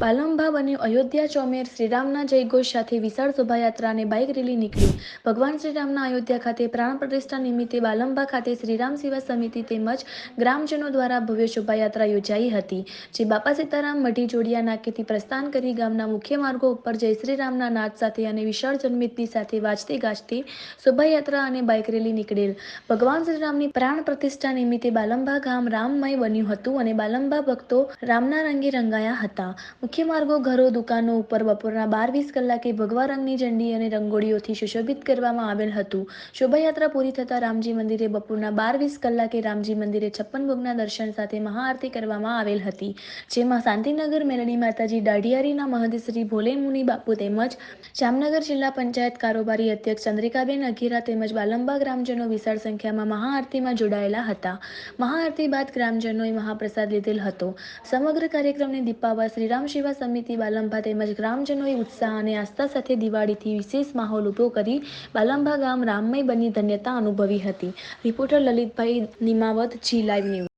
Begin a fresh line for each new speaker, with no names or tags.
પાલંભા અને અયોધ્યા ચોમેર શ્રીરામના જયઘોષ સાથે વિશાળ શોભાયાત્રા અને બાઇક રેલી નીકળી. ભગવાન શ્રીરામના અયોધ્યા ખાતે પ્રાણ પ્રતિષ્ઠા નિમિત્તે બાલંભા ખાતે શ્રીરામ સેવા સમિતિ તેમજ ગ્રામજનો દ્વારા ભવ્ય શોભાયાત્રા યોજાઈ હતી, જે બાપા સીતારામ મઢી જોડિયા નાકેથી પ્રસ્થાન કરી ગામના મુખ્ય માર્ગો ઉપર જય શ્રીરામના નાદ સાથે અને વિશાળ જન્મિતની સાથે વાજતે ગાજતી શોભાયાત્રા અને બાઇક રેલી નીકળેલ. ભગવાન શ્રીરામની પ્રાણ પ્રતિષ્ઠા નિમિત્તે બાલંભા ગામ રામમય બન્યું હતું અને બાલંભા ભક્તો રામના રંગે રંગાયા હતા. મુખ્ય માર્ગો ઘરો, દુકાનો ઉપર બપોરના બાર વીસ કલાકે ભગવા રંગની ઝંડી અને રંગોળીઓથી સુશોભિત કરવામાં આવેલ હતું. શોભાયાત્રા પૂરી થતાં રામજી મંદિરે બપોરના બાર વીસ કલાકે રામજી મંદિરે છપ્પન ભોગના દર્શન સાથે મહાઆરતી કરવામાં આવેલ હતી, જેમાં શાંતિનગર મેલડી માતાજી દાઢિયારીના મહંત શ્રી ભોલે મુનિ બાપુ તેમજ જામનગર જિલ્લા પંચાયત કારોબારી અધ્યક્ષ ચંદ્રિકાબેન અઘેરા તેમજ બાલંબા ગ્રામજનો વિશાળ સંખ્યામાં મહાઆરતીમાં જોડાયેલા હતા. મહાઆરતી બાદ ગ્રામજનોએ મહાપ્રસાદ લીધેલ હતો. સમગ્ર કાર્યક્રમને દીપાવા શ્રીરામ સેવા સમિતિ બાલંભા તેમજ ગ્રામજનોએ ઉત્સાહ અને આસ્થા સાથે દિવાળીથી વિશેષ માહોલ ઊભો કરી બાલંભા ગામ રામમય બની ધન્યતા અનુભવી હતી. Reporter Lalitbhai Nimavat, G live news.